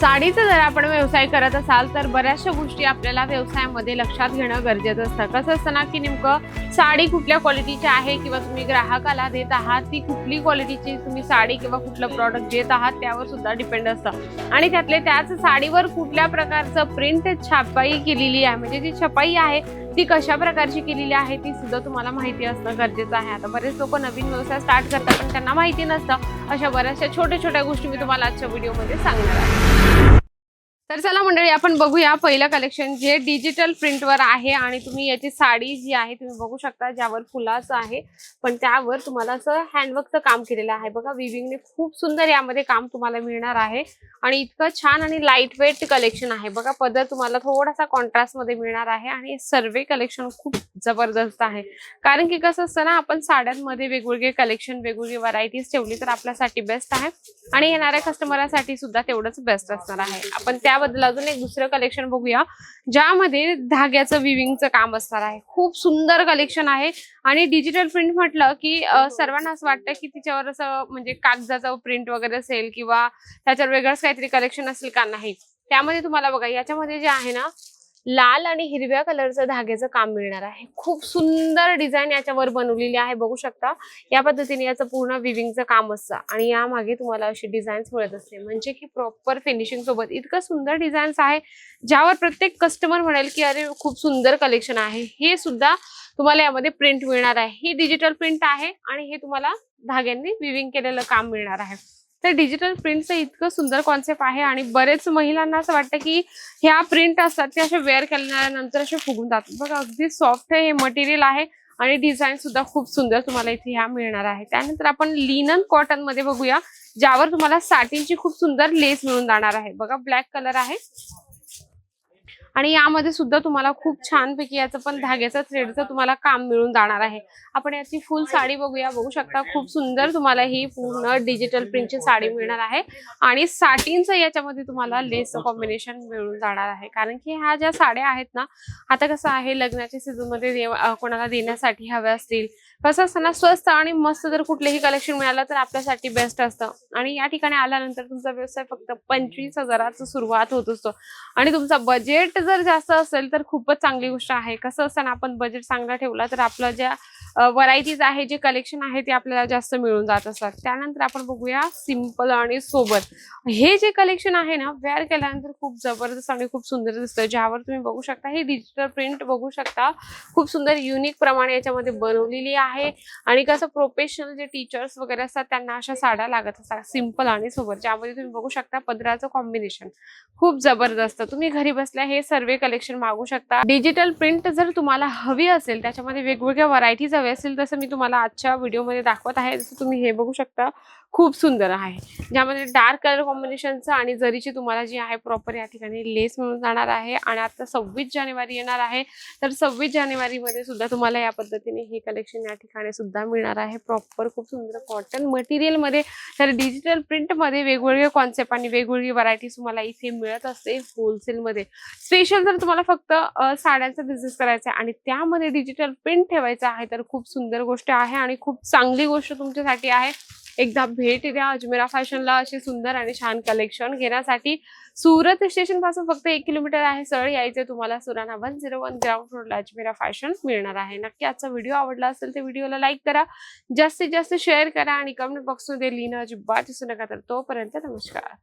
साडीचा जर आपण व्यवसाय करत असाल तर बऱ्याचशा गोष्टी आपल्याला व्यवसायामध्ये लक्षात घेणं गरजेचं असतं. कसं असतं ना की नेमकं साडी कुठल्या क्वालिटीची आहे किंवा तुम्ही ग्राहकाला देत आहात ती कुठली क्वालिटीची तुम्ही साडी किंवा कुठलं प्रॉडक्ट देत आहात त्यावर सुद्धा डिपेंड असतं. आणि त्यातले त्याच साडीवर कुठल्या प्रकारचं प्रिंट छापाई केलेली आहे म्हणजे जी छपाई आहे ती कशा प्रकारची केलेली आहे ती सुद्धा तुम्हाला माहिती असणं गरजेचं आहे. आता बरेच लोक नवीन व्यवसाय स्टार्ट करतात पण त्यांना माहिती नसतं. अशा बऱ्याचशा छोट्या छोट्या गोष्टी मी तुम्हाला आजच्या व्हिडिओमध्ये सांगणार आहे. you तर चला मंडळी आपण बघूया पहिलं कलेक्शन जे डिजिटल प्रिंटवर आहे आणि तुम्ही याची साडी जी आहे तुम्ही बघू शकता ज्यावर फुलाचं आहे. पण त्यावर तुम्हाला असं हँडवर्कचं काम केलेलं आहे बघा. विविंगने खूप सुंदर यामध्ये काम तुम्हाला मिळणार आहे. आणि इतकं छान आणि लाइट वेट कलेक्शन आहे बघा. पदर तुम्हाला थोडासा कॉन्ट्रास्टमध्ये मिळणार आहे आणि सर्वे कलेक्शन खूप जबरदस्त आहे. कारण की कसं असतं ना आपण साड्यांमध्ये वेगवेगळे कलेक्शन वेगवेगळी व्हरायटीज ठेवली तर आपल्यासाठी बेस्ट आहे. आणि येणाऱ्या कस्टमरसाठी सुद्धा तेवढंच बेस्ट असणार आहे. आपण त्या त्याबद्दल अजून एक दुसरं कलेक्शन बघूया ज्यामध्ये धाग्याचं विविंगचं काम असणार आहे. खूप सुंदर कलेक्शन आहे. आणि डिजिटल प्रिंट म्हटलं की अं, सर्वांना असं वाटतं की तिच्यावर असं म्हणजे कागदाचं प्रिंट वगैरे असेल किंवा त्याच्यावर वेगळंच काहीतरी कलेक्शन असेल का नाही. त्यामध्ये तुम्हाला बघा याच्यामध्ये जे आहे ना लाल आणि हिरव्या कलरचं धाग्याचं काम मिळणार आहे. खूप सुंदर डिझाईन याच्यावर बनवलेली आहे बघू शकता. या पद्धतीने याचं पूर्ण विविंगचं काम असतं. आणि यामागे तुम्हाला अशी डिझाईन्स मिळत असते. म्हणजे की प्रॉपर फिनिशिंग सोबत इतकं सुंदर डिझाईन्स आहे ज्यावर प्रत्येक कस्टमर म्हणेल की अरे खूप सुंदर कलेक्शन आहे. हे सुद्धा तुम्हाला यामध्ये प्रिंट मिळणार आहे. ही डिजिटल प्रिंट आहे आणि हे तुम्हाला धाग्यांनी विविंग केलेलं काम मिळणार आहे. तर डिजिटल प्रिंटचं इतकं सुंदर कॉन्सेप्ट आहे आणि बरेच महिलांना असं वाटतं की ह्या प्रिंट असतात ते असे वेअर केल्यानंतर असे फुगून जातात. बघा अगदी सॉफ्ट हे मटेरियल आहे आणि डिझाईन सुद्धा खूप सुंदर तुम्हाला इथे ह्या मिळणार आहे. त्यानंतर आपण लिनन कॉटनमध्ये बघूया ज्यावर तुम्हाला साटींची खूप सुंदर लेस मिळून जाणार आहे. बघा ब्लॅक कलर आहे. आणि यामध्ये सुद्धा तुम्हाला खूप छानपैकी याचं पण धाग्याचं थ्रेडचं तुम्हाला काम मिळून जाणार आहे. आपण याची फुल साडी बघूया. बघू शकता खूप सुंदर तुम्हाला ही पूर्ण डिजिटल प्रिंटची साडी मिळणार आहे. आणि साटींचं याच्यामध्ये तुम्हाला लेस कॉम्बिनेशन मिळून जाणार आहे. कारण की ह्या ज्या साड्या आहेत ना आता कसं आहे लग्नाच्या सीझनमध्ये कोणाला देण्यासाठी हव्या असतील. कसं असताना स्वस्त आणि मस्त जर कुठलेही कलेक्शन मिळालं तर आपल्यासाठी बेस्ट असतं. आणि या ठिकाणी आल्यानंतर तुमचा व्यवसाय फक्त पंचवीस हजाराचं सुरुवात होत असतो. आणि तुमचा बजेट जर जास्त असेल तर खूपच चांगली गोष्ट आहे. कसं असतं ना आपण बजेट चांगला ठेवला तर आपलं ज्या व्हरायटीज आहे जे कलेक्शन आहे ते आपल्याला जास्त मिळून जात असतात. त्यानंतर आपण बघूया सिंपल आणि सोबत. हे जे कलेक्शन आहे ना वेअर केल्यानंतर खूप जबरदस्त आणि खूप सुंदर दिसतं. ज्यावर तुम्ही बघू शकता हे डिजिटल प्रिंट बघू शकता. खूप सुंदर युनिक प्रमाणे याच्यामध्ये बनवलेली आहे. आणि कसं प्रोफेशनल जे टीचर्स वगैरे असतात त्यांना अशा साड्या लागत असतात. सिंपल आणि सोबत. ज्यामध्ये तुम्ही बघू शकता पदराचं कॉम्बिनेशन खूप जबरदस्त. तुम्ही घरी बसल्या हे सर्वे कलेक्शन मागू शकता. डिजिटल प्रिंट जर तुम्हाला हवी असेल त्याच्यामध्ये वेगवेगळ्या व्हरायटीज हवे असतील तसं मी तुम्हाला आजच्या व्हिडिओमध्ये दाखवत आहे. जसं तुम्ही हे बघू शकता. खूप सुंदर आहे. ज्यामध्ये डार्क कलर कॉम्बिनेशनचं आणि जरीची तुम्हाला जी आहे प्रॉपर या ठिकाणी लेस मिळून जाणार आहे आणि आता सव्वीस जानेवारी येणार आहे तर सव्वीस जानेवारीमध्ये सुद्धा तुम्हाला या पद्धतीने हे कलेक्शन या ठिकाणी सुद्धा मिळणार आहे. प्रॉपर खूप सुंदर कॉटन मटेरियलमध्ये तर डिजिटल प्रिंटमध्ये वेगवेगळे कॉन्सेप्ट आणि वेगवेगळी व्हरायटीज तुम्हाला इथे मिळत असते होलसेलमध्ये स्पेशल जर तुम्हाला फक्त साड्यांचा बिझनेस करायचा आहे आणि त्यामध्ये डिजिटल प्रिंट ठेवायचा आहे तर खूप सुंदर गोष्ट आहे आणि खूप चांगली गोष्ट तुमच्यासाठी आहे. एकदा भेट द्या. अजमेरा फॅशनला असे सुंदर आणि छान कलेक्शन घेण्यासाठी सुरत स्टेशनपासून फक्त एक किलोमीटर आहे सरळ यायचे तुम्हाला Surana one zero one ground रोडला अजमेरा फॅशन मिळणार आहे. नक्की आजचा व्हिडिओ आवडला असेल तर व्हिडिओला लाईक करा. जास्तीत जास्त शेअर करा आणि कमेंट बॉक्समध्ये लिहिणं अजिबात दिसू नका. तर तोपर्यंत नमस्कार.